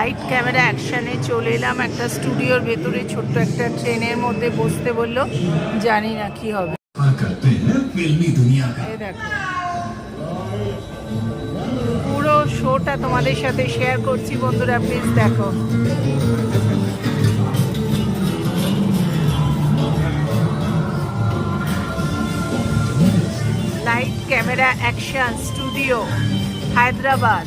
Light camera অ্যাকশানে চলে এলাম একটা স্টুডিওর ভেতরে। ছোট্ট একটা ট্রেনের মধ্যে বসতে বলল জানি না কি হবে। পুরো শোটা তোমাদের সাথে শেয়ার করছি বন্ধুরা প্লিজ দেখো। Light camera action studio Hyderabad.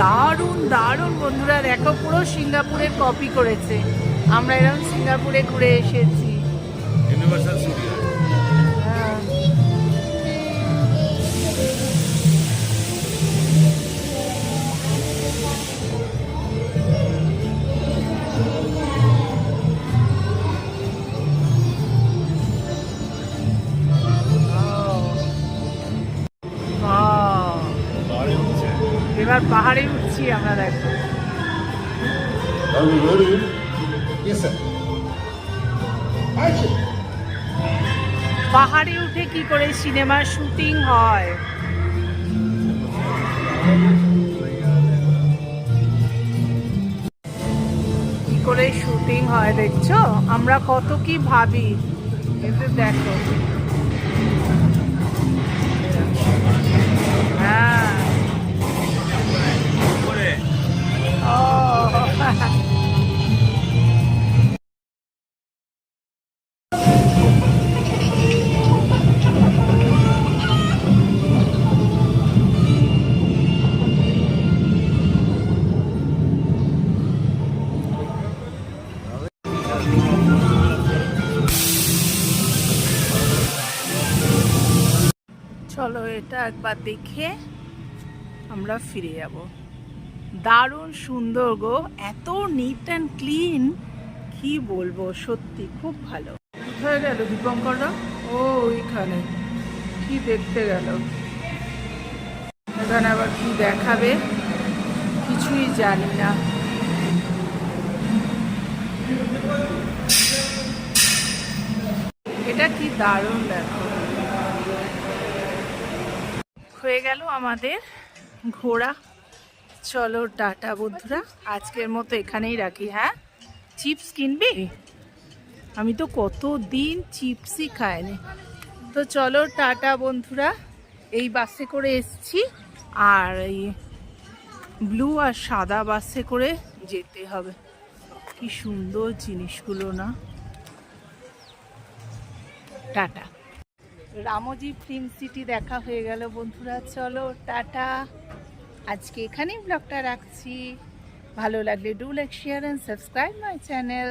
দারুণ দারুণ বন্ধুরা। দেখো পুরো সিঙ্গাপুরের কপি করেছে। আমরা এরকম সিঙ্গাপুরে ঘুরে এসেছি। এবার পাহাড়ে উঠছি আমরা দেখো। পাহাড়ে উঠে কি করে সিনেমার শুটিং হয়? কি করে শুটিং হয় দেখছ? আমরা কত কি ভাবি। এতে দেখো। হ্যাঁ। চলো এটা একবার দেখে আমরা ফিরে যাব। দারুণ সুন্দর গো, এত নিট অ্যান্ড ক্লিন কি বলব, সত্যি খুব ভালো। কোথায় গেল দীপঙ্কররা ও, ওইখানে। কি দেখতে গেল? এখানে আবার কি দেখাবে? কিছুই জানি না। এটা কি দারুণ দেখো হয়ে গেল আমাদের ঘোড়া চলো টাটা বন্ধুরা, আজকের মতো এখানেই রাখি হ্যাঁ? চিপস কিনবি? আমি তো কত দিন চিপসই খাইনি। তো চলো টাটা বন্ধুরা, এই বাসে করে এসছি, আর এই ব্লু আর সাদা বাসে করে যেতে হবে। কি সুন্দর জিনিসগুলো না। টাটা। রামজি ফিল্ম সিটি দেখা হয়ে গেল বন্ধুরা, চলো টাটা। আজকে এখানেই ব্লগটা রাখছি। ভালো লাগলে do like share and subscribe my channel